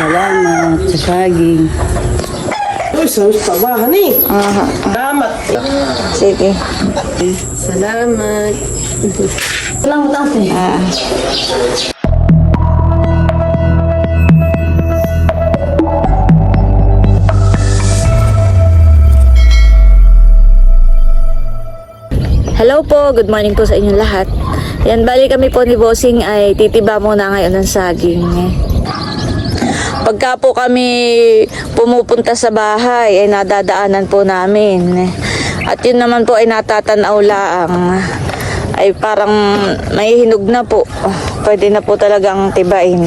Salamat sa saging. Uy, sa tawahan eh. Aha. Damat. Sige. Salamat. Salamat ate. Ah. Hello po, good morning po sa inyong lahat. Yan, bali kami po ni Bossing ay titiba muna ngayon ng saging. Pagka po kami pumupunta sa bahay ay nadadaanan po namin. At yun naman po ay natatanaw laang ay parang may hinog na po. Pwede na po talagang tibain.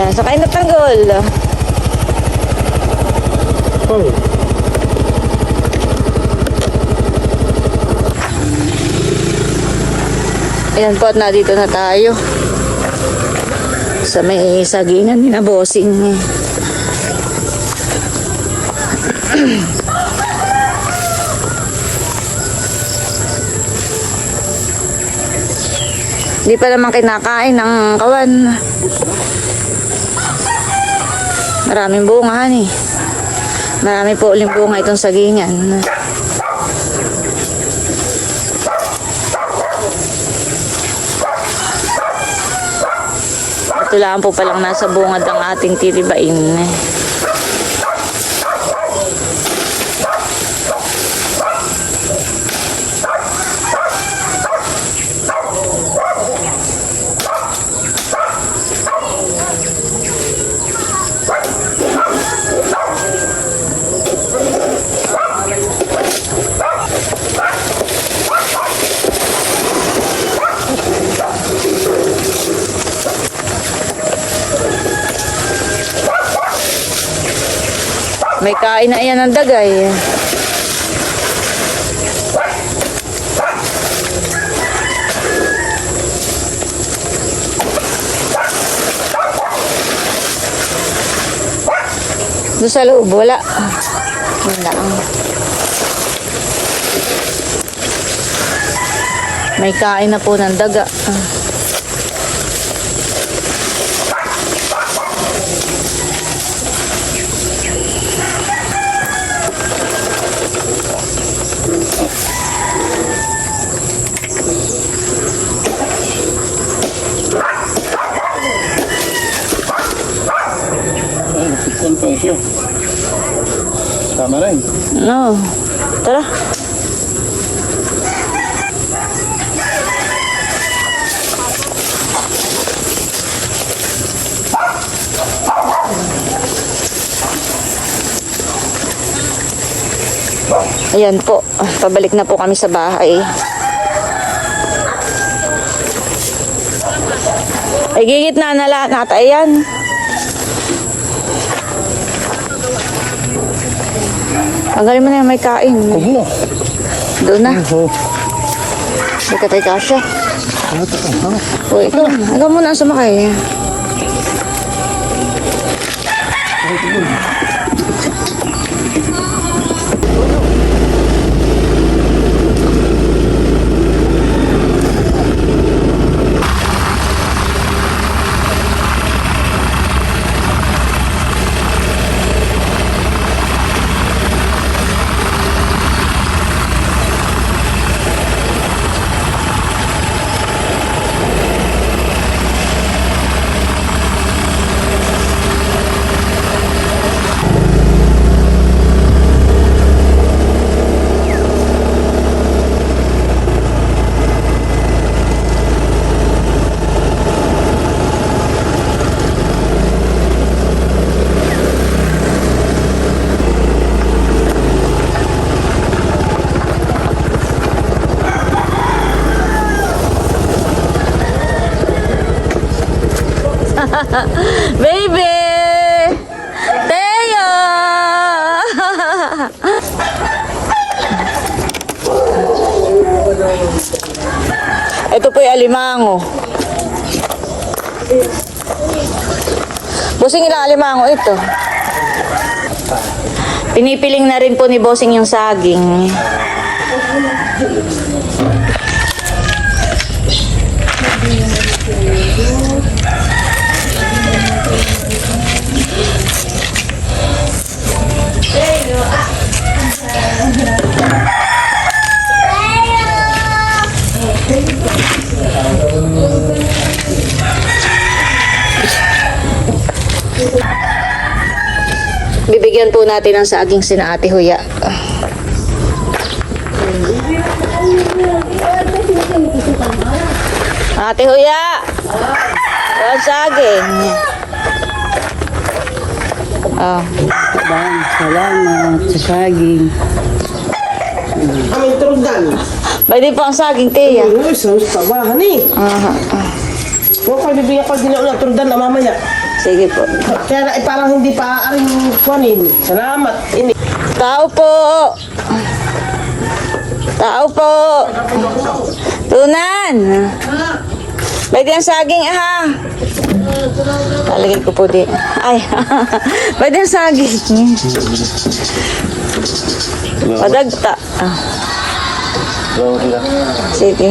Yan, sakay na tanggol. Oh. Ayan po at nandito na tayo. Sa may sagingan ni na bossing. Hindi pa naman kinakain ng kawan. Maraming bunga ni. Marami po uling bunga itong sagingan. Ito lang po palang nasa bungad ang ating titibain. May kain na yan ng dagay. Doon sa loob, wala. Lang. May kain na po ng daga. Full Ayan po. Pabalik na po kami sa bahay. Ay, gigit na na lahat nata. Ayan. Tanggalin mo na yung may kain. Huwag mo. Doon na. Hindi ka tayo kasya. Ano to? Ano? Uy, ikaw. Ikaw muna Baby! Teo! Ito po yung alimango. Bossing ilang alimango ito? Pinipiling na rin po ni Bossing yung saging. Bibigyan po natin ng saging sina Ate Huya. Ate Huya! Ang saging. Oh. Bang, salamat sa saging. Kami turdan. Pwede po ang saging, Tia. Uy, sa tabahan eh. Aha. Huwag ko bibigyan ko din na turdan na mamaya. Sige po. Kaya na, eh, parang hindi pa aring kuhanin. Salamat. Ini. Tao po! Tao po! Tunan! Pwede ang saging, ah! Lalagay ko po di. Ay, pwede ang saging. Padagta. Ah, Salamat sila. sige.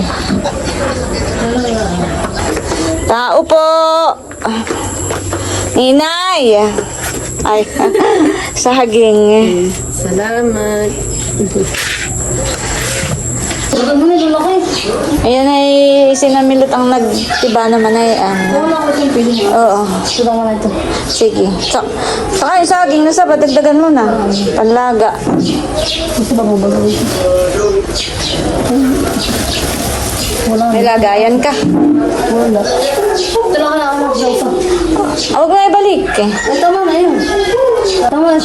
Tao po! Ninay! Ay, saging. Salamat. Ayan ay sinamilot ang nagtiba naman ay ang... Oo. Sige. Sa, saka yung saging nasa padagdagan mo na. Panlaga. May lagayan ka. Tulungan na ako mag-sofa. Ah, Huwag na ibalik eh. Ay, tama na yun. Tama na.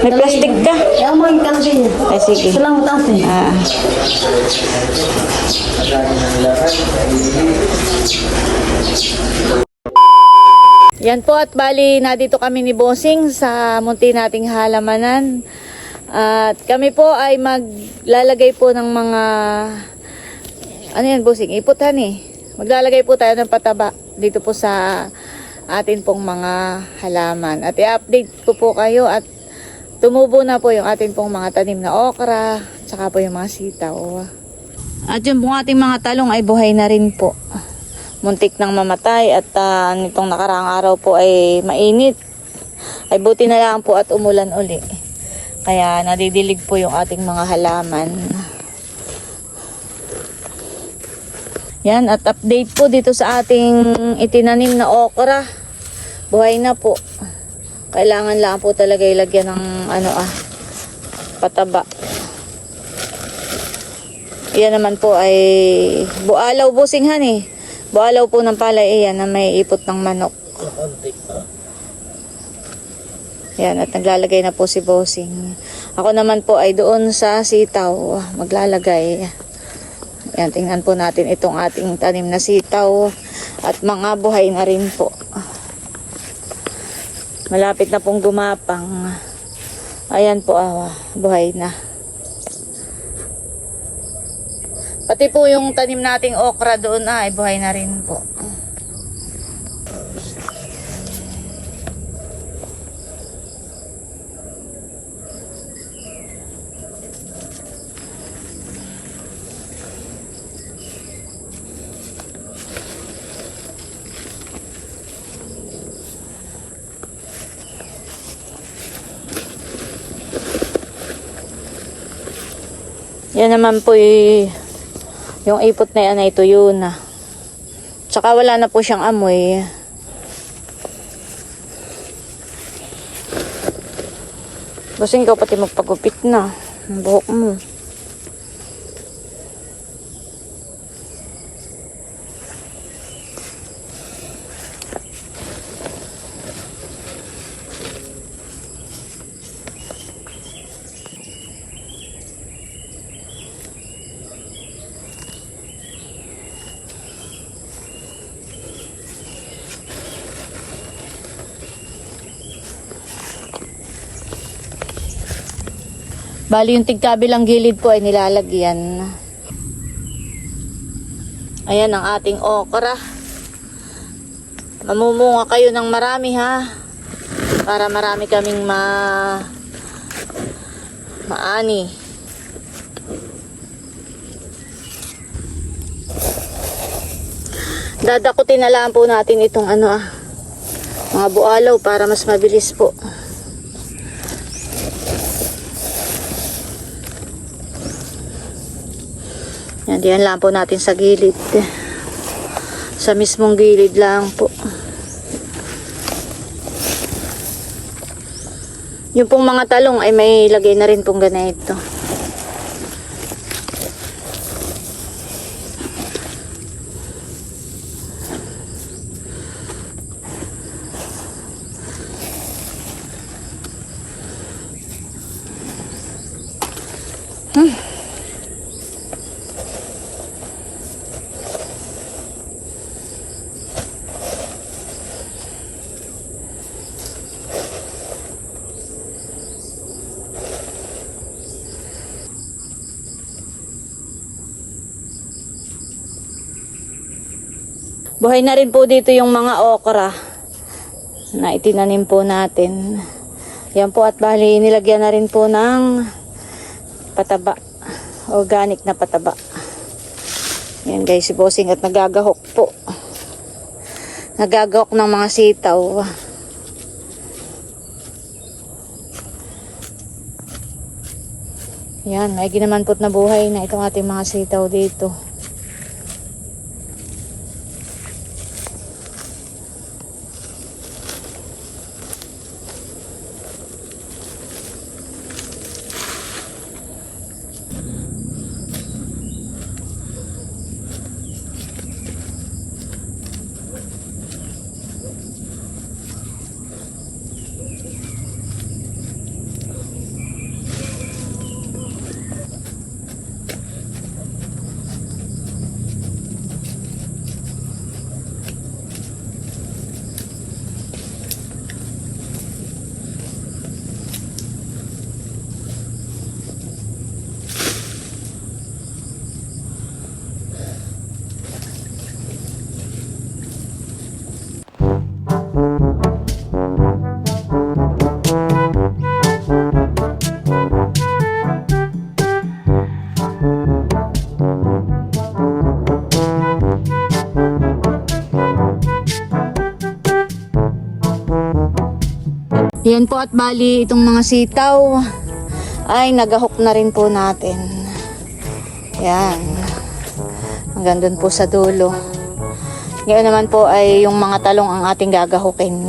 May plastic ka. Kumain ka na din. Ay, sige. Salamat ate. Ah. Yan po at bali na dito kami ni Bossing sa munti nating halamanan. At kami po ay maglalagay po ng mga ano yan Bossing? Iputan eh. Maglalagay po tayo ng pataba dito po sa atin pong mga halaman. At i-update ko po kayo at tumubo na po yung atin pong mga tanim na okra, tsaka po yung mga sitaw. At yung pong ating mga talong ay buhay na rin po. Muntik nang mamatay at ah, nitong nakaraang araw po ay mainit. Ay buti na lang po at umulan uli. Kaya nadidilig po yung ating mga halaman. Yan at update po dito sa ating itinanim na okra. Buhay na po. Kailangan lang po talaga ilagyan ng ano ah pataba. Yan naman po ay bualaw businghan eh. Bualaw po ng palay iyan na may ipot ng manok. Yan at naglalagay na po si Bossing. Ako naman po ay doon sa sitaw maglalagay. Yan tingnan po natin itong ating tanim na sitaw at mga buhay na rin po. Malapit na pong gumapang. Ayan po, ah, buhay na. Pati po yung tanim nating okra doon ay buhay na rin po. Yan naman po y- yung ipot na yan ay tuyo na. Tsaka wala na po siyang amoy. Busing ikaw pati magpagupit na. Ang buhok mo. Bali yung tigkabilang gilid po ay nilalagyan. Ayan ang ating okra. Mamumunga kayo ng marami ha. Para marami kaming ma maani. Dadakutin na lang po natin itong ano ah. Mga bualaw para mas mabilis po. Yan, diyan lang po natin sa gilid. Sa mismong gilid lang po. Yung pong mga talong ay may lagay na rin pong ganito. Buhay na rin po dito yung mga okra na itinanim po natin. Yan po at bali nilagyan na rin po ng pataba. Organic na pataba. Yan guys, si Bossing at nagagahok po. Nagagahok ng mga sitaw. Yan, may ginaman po't na buhay na itong ating mga sitaw dito. Yan po at bali itong mga sitaw ay nagahok na rin po natin. Yan. Hanggang doon po sa dulo. Ngayon naman po ay yung mga talong ang ating gagahukin.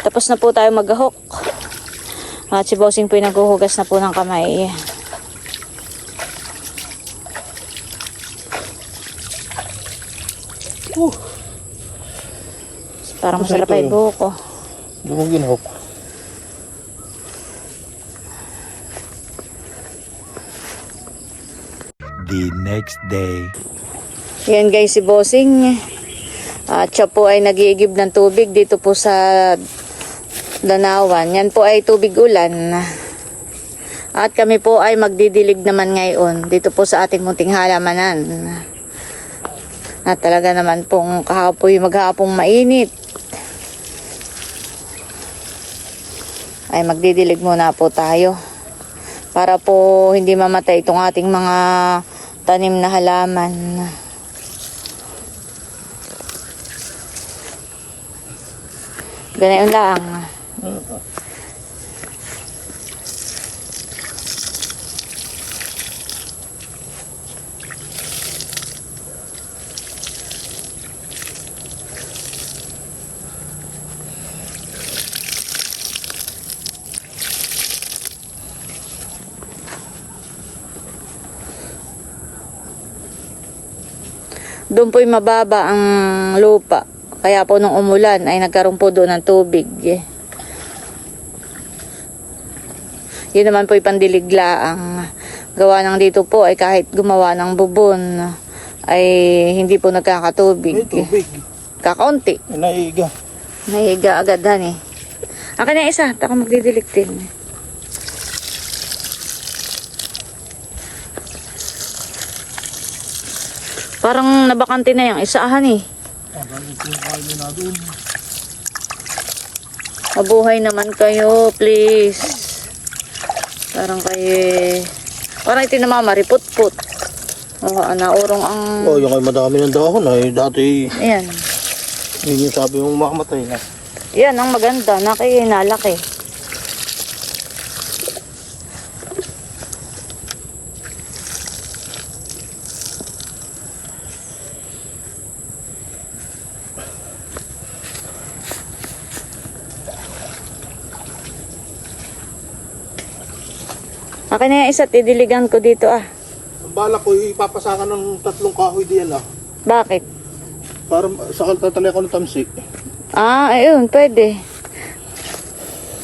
Tapos na po tayo maghahok. At si Bossing po yung naghuhugas na po ng kamay. Parang masarap ay buko. Hindi mo ginahok. the next day. Yan guys si Bossing. At siya po ay nagiigib ng tubig dito po sa Danawan. Yan po ay tubig ulan. At kami po ay magdidilig naman ngayon dito po sa ating munting halamanan. At talaga naman pong kahapoy maghapong mainit. Ay magdidilig muna po tayo. Para po hindi mamatay itong ating mga tanim na halaman. Ganayon lang. Doon po'y mababa ang lupa. Kaya po nung umulan ay nagkaroon po doon ng tubig. Yun naman po'y pandiligla ang gawa ng dito po ay kahit gumawa ng bubon ay hindi po nagkakatubig. May tubig. Kakaunti. Naiga. Nahiga agad han eh. Akin na isa, ako magdidilig din. Parang nabakante na yung isaahan eh. Mabuhay naman kayo, please. Parang kayo eh. Parang ito namamamaripot-put. Oo, naurong ang... Oh, yung ay madami ng dahon ay dati Ayan. yun yung sabi mong makamatay na. Yan ang maganda. Nakinalaki. Akin na yung isa, tidiligan ko dito ah. Ang bala ko, ipapasakan ng tatlong kahoy diyan ah. Bakit? Para sakal tatali ako ng tamsi. Ah, ayun, pwede.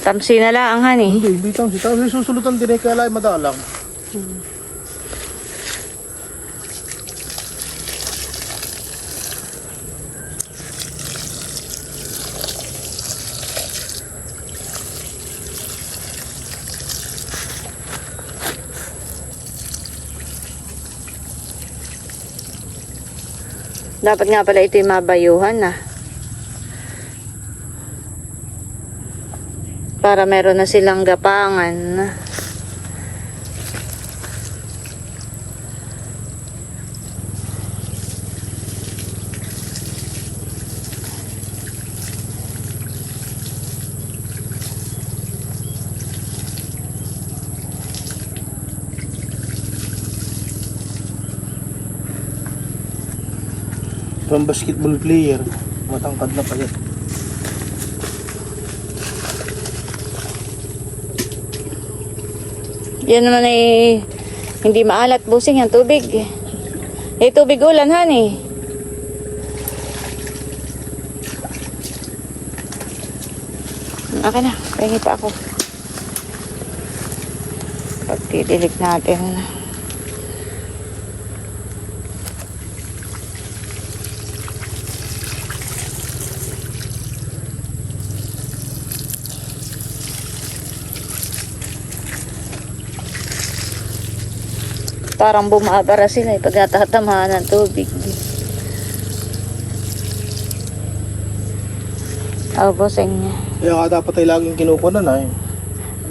Tamsi na lang, honey. Hindi, hindi tamsi. Tapos susulutan din eh, kaya lang madalang. Dapat nga pala ito yung mabayuhan na. Para meron na silang gapangan. From basketball player, matangkad na pala. Yan naman ay hindi maalat busing ang tubig. Eh, tubig ulan, honey. Akin na, pahingi pa ako. Pagtitilig natin. Parang bumabara sila eh, pag natatamahan ng tubig. Oh, bossing niya. Kaya nga dapat ay laging kinukunan na eh.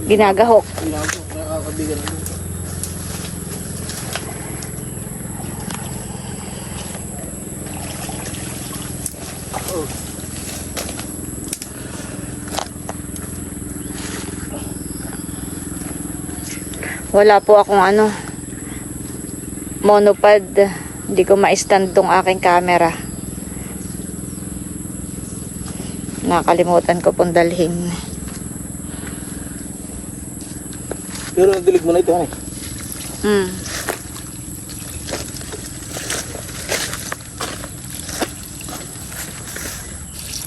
Ginagahok. Ginagawa, nakakabigan na. Wala po akong ano, monopod. Hindi ko ma-stand tong aking camera. Nakalimutan ko pong dalhin. Pero nadilig mo na ito, ano eh. Hmm.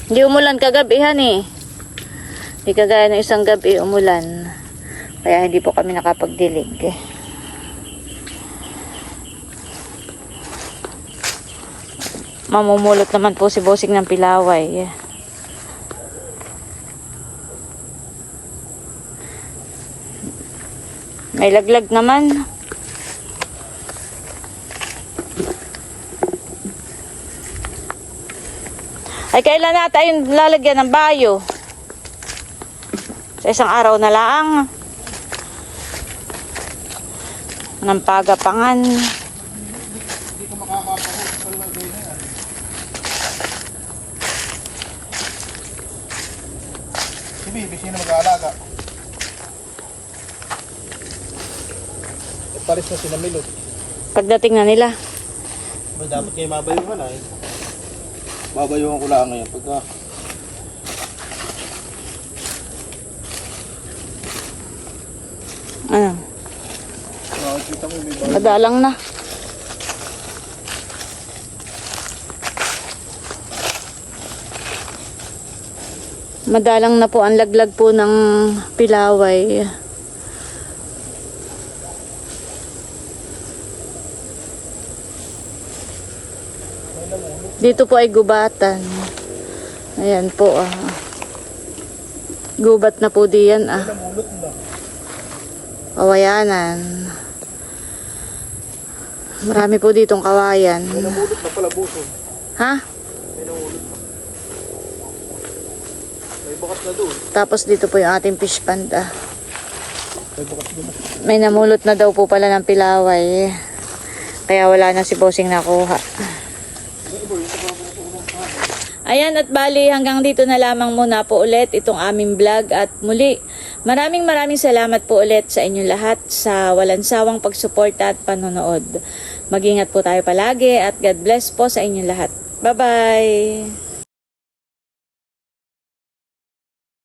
Hindi umulan kagabihan eh. Hindi kagaya ng isang gabi umulan. Kaya hindi po kami nakapagdilig. Mamumulot naman po si Bosing ng Pilaway. May laglag naman. Ay, kailan natin yung lalagyan ng bayo? Sa isang araw na lang. Ng pagapangan. Si Milot. Pagdating na nila. May dapat kayo mabayuhan na eh. Babayuhan ko lang ngayon pagka Ano? nakakita mo may bayo. Madalang na. Madalang na po ang laglag po ng pilaway. Dito po ay gubatan. Ayan po ah. Gubat na po diyan ah. Kawayanan. Marami po ditong kawayan. Namulot na pala buso. Ha? May namulot na. May bakas na doon. Tapos dito po yung ating fish pond ah. May doon. May namulot na daw po pala ng pilaway. Kaya wala na si Bossing nakuha. Ayan at bali hanggang dito na lamang muna po ulit itong aming vlog at muli maraming maraming salamat po ulit sa inyong lahat sa walang sawang pagsuporta at panonood. Mag-ingat po tayo palagi at God bless po sa inyong lahat. Bye-bye!